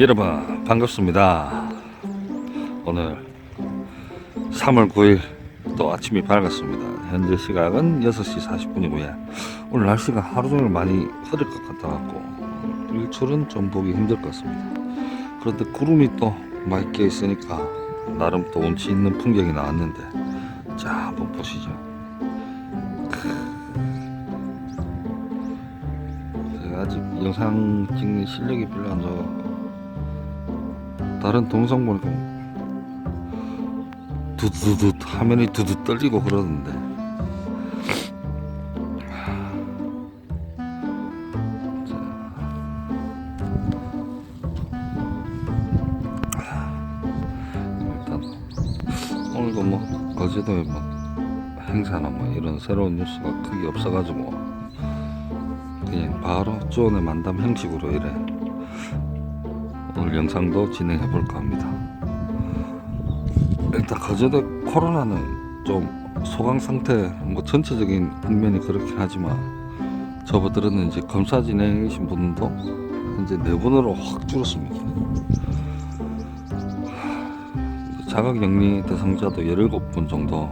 여러분 반갑습니다. 오늘 3월 9일 또 아침이 밝았습니다. 현재 시각은 6시 40분이고요. 오늘 날씨가 하루 종일 많이 흐릴 것 같아 갖고 일출은 좀 보기 힘들 것 같습니다. 그런데 구름이 또 많이 껴 있으니까 나름 또 운치 있는 풍경이 나왔는데 자 한번 보시죠. 제가 아직 영상 찍는 실력이 별로 안 좋아. 다른 동상 보니까 두두두 화면이 두두 떨리고 그러는데. 일단 오늘도 뭐 거제도에 뭐 행사나 뭐 이런 새로운 뉴스가 크게 없어가지고 그냥 바로 주원의 만담 형식으로 이래 오늘 영상도 진행해 볼까 합니다. 일단 거제도 코로나는 좀 소강 상태, 뭐 전체적인 국면이 그렇긴 하지만 저분들은 이제 검사 진행이신 분도 현재 네 분으로 확 줄었습니다. 자가격리 대상자도 17분 정도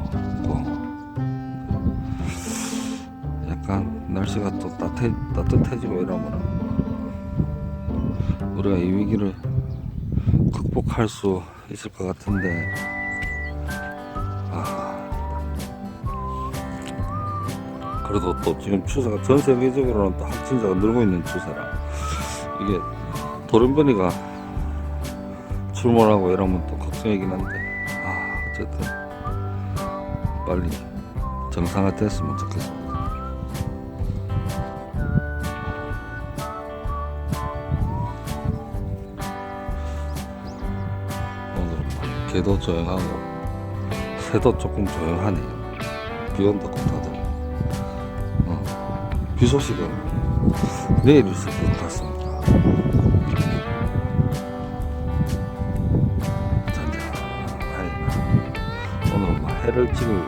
약간 날씨가 또 따뜻해, 따뜻해지고 이러면 우리가 이 위기를 극복할 수 있을 것 같은데. 아, 그래도 또 지금 추세가 전 세계적으로는 또 확진자가 늘고 있는 추세라. 이게 돌연변이가 출몰하고 이러면 또 걱정이긴 한데. 아 어쨌든 빨리 정상화 됐으면 좋겠습니다. 개도 조용하고 새도 조금 조용하네요. 비 온다고 다들. 어, 비 소식은 내일 있을 것 같습니다. 잔잔하게. 오늘은 뭐 해를 찍을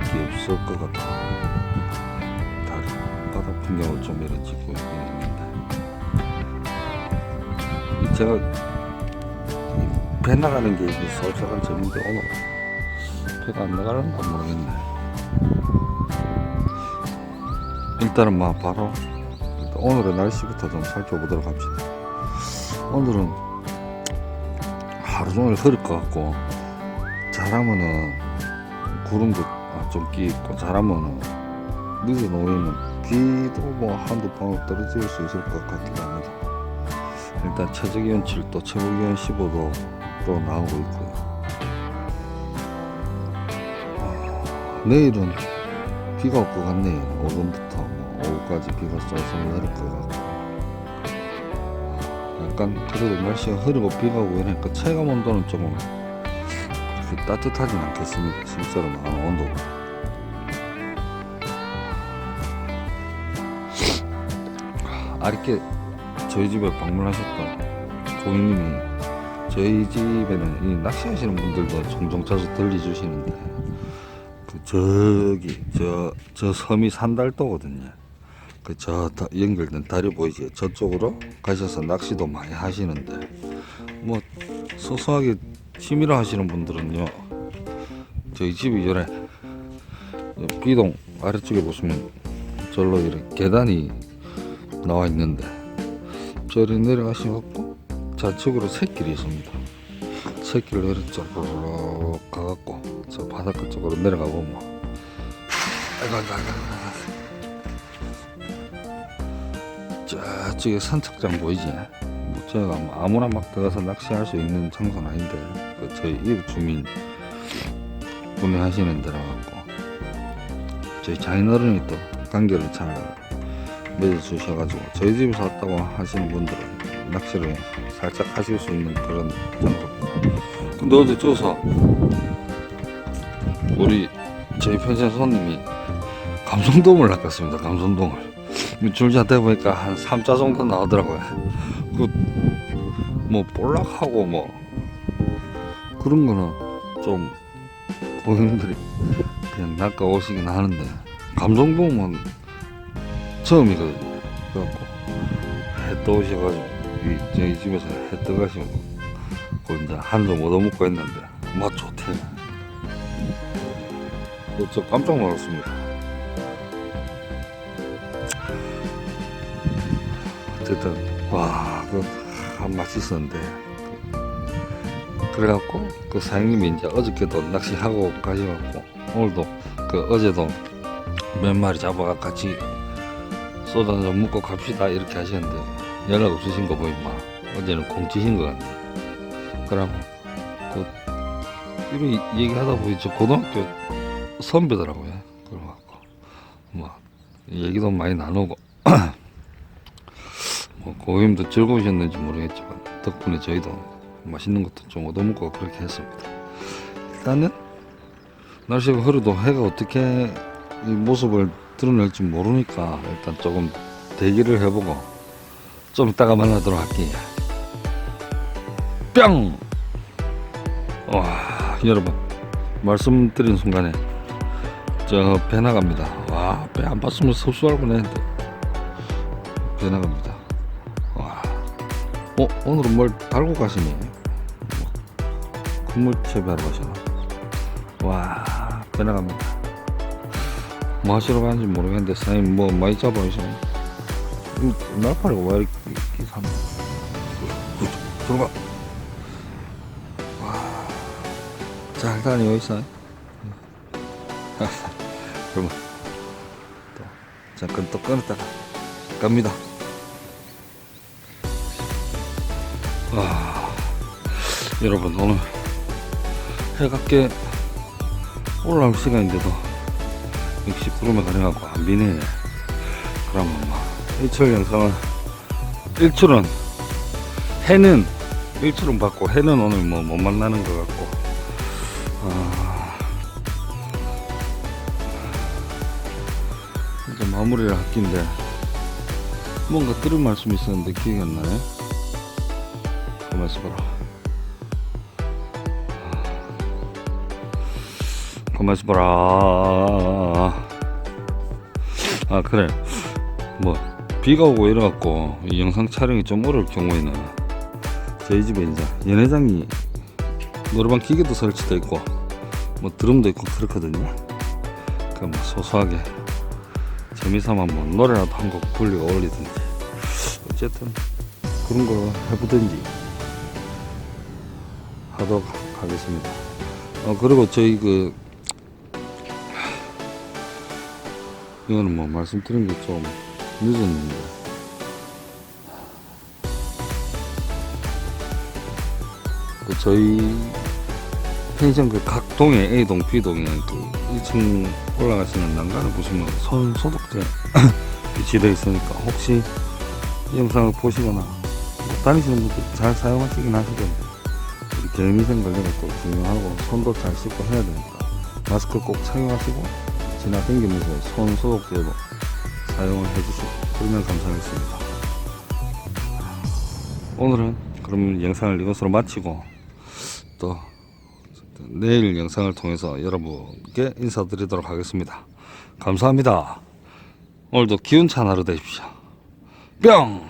게 없을 것 같아. 다리 바다 풍경을 좀 이렇게 찍고 있는데. 이 제가 배 나가는 게 쏠쏠한 점인데 오늘 배가 안 나가는가 모르겠네. 일단은 막 바로 일단 오늘의 날씨부터 좀 살펴보도록 합시다. 오늘은 하루 종일 흐릴 것 같고 잘하면은 구름도 아, 좀 끼있고 잘하면은 늦은 오후에는 비도 뭐 한두 방울 떨어질 수 있을 것 같기도 합니다. 일단 최저기온 7도, 최고기온 15도 로 나오고 있고요. 아, 내일은 비가 올 것 같네요. 오전부터 뭐 오후까지 비가 쏟아서 내릴 것 같고. 약간 그래도 날씨가 흐리고 비가 오고 이러니까 체감 온도는 조금 그렇게 따뜻하진 않겠습니다. 실제로 나오는 온도가. 아리께 저희 집에 방문하셨던 고객님이 저희 집에는 이 낚시하시는 분들도 종종 자주 들려주시는데 그 저기 저 저 섬이 산달도거든요. 그 저 연결된 다리 보이지? 저쪽으로 가셔서 낚시도 많이 하시는데 뭐 소소하게 취미로 하시는 분들은요 저희 집이 요래 비동 아래쪽에 보시면 절로 이렇게 계단이 나와 있는데 저리 내려가시고 좌측으로 새길이 있습니다. 새길을 이렇게 쪽으로 가갖고 저 바닷가 쪽으로 내려가 보면 아이고 아이고 아이고 저쪽에 산책장 보이지? 뭐 제가 뭐 아무나 막 들어가서 낚시할 수 있는 장소는 아닌데 그 저희 이웃 주민 구매하시는 데라 갖고 저희 장인어른이 또 관계를 잘 맺어주셔가지고 저희 집에서 왔다고 하시는 분들은 낚시를 살짝 하실 수 있는 그런 장소입니다. 근데 어제 저서 우리 저희 편의점 손님이 감성돔을 낚았습니다. 감성돔을 줄자 대 보니까 한 3자 정도 나오더라고요. 그뭐 볼락하고 뭐 그런 거는 좀 고객님들이 그냥 낚아 오시긴 하는데 감성돔은 처음이거든요. 그래갖고 해 떠오셔가지고 이 저희 집에서 해그 이제 한점 얻어먹고 했는데 맛 좋대. 그저 깜짝 놀랐습니다. 어쨌든 와그 맛있었는데 그래갖고 그 사장님이 이제 어저께도 낚시하고 가셔갖고 오늘도 그 어제도 몇 마리 잡아가 같이 소주 한잔 먹고 갑시다 이렇게 하셨는데 연락 없으신 거 보니까 어제는 공치신 것 같네. 그러고 그 이런 얘기하다 보니 저 고등학교 선배더라고요. 그래갖고 뭐 얘기도 많이 나누고 뭐 고객님도 즐거우셨는지 모르겠지만 덕분에 저희도 맛있는 것도 좀 얻어먹고 그렇게 했습니다. 일단은 날씨가 흐려도 해가 어떻게 이 모습을 드러낼지 모르니까 일단 조금 대기를 해보고 좀 이따가 만나도록 할게요. 뿅! 와, 여러분 말씀드린 순간에 저 배 나갑니다. 와, 배 안 봤으면 섭수할 뻔했는데 배 나갑니다. 와, 어 오늘은 뭘 달고 가시니? 뭐, 국물 채비하러 가시나? 와, 배 나갑니다. 뭐 하시러 가는지 모르겠는데 사장님 뭐 많이 잡아오시네 날파리가 왜 이렇게 사나? 들어가. 그, 와. 일단 여기서 그러면 또 잠깐 또 끊었다가 갑니다. 와. 여러분 오늘 해가 꽤 올라올 시간인데도 역시 구름에 가려갖고 안 비네. 그러면 막 1출 영상은 1초는 해는 1초는 받고 해는 오늘 뭐 못 만나는 것 같고. 아... 이제 마무리를 할 긴데 뭔가 들은 말씀이 있었는데 기억이 안 나네. 그 말씀 봐라 고맙습니다. 아. 그 아, 그래. 뭐, 비가 오고 이래갖고 이 영상 촬영이 좀 어려울 경우에는 저희 집에 이제 연회장이 노래방 기계도 설치돼 있고 뭐 드럼도 있고 그렇거든요. 그뭐 소소하게 재미삼아 뭐 노래라도 한 곡 불리고 올리든지 어쨌든 그런 거 해보든지 하도록 하겠습니다. 어 그리고 저희 그 이거는 뭐 말씀드린 게좀 늦었는데. 그 저희 펜션 그 각 동에 A동, B동에 그 1층 올라가시는 난간을 보시면 손 소독제 비치되어 있으니까 혹시 이 영상을 보시거나 뭐 다니시는 분들 잘 사용하시긴 하시던데 개미생 관리가 또 중요하고 손도 잘 씻고 해야 되니까 마스크 꼭 착용하시고 지나다니면서 손 소독제로 사용을 해주시고 그러면 감사하겠습니다. 오늘은 그럼 영상을 이것으로 마치고 또 내일 영상을 통해서 여러분께 인사드리도록 하겠습니다. 감사합니다. 오늘도 기운찬 하루 되십시오. 뿅!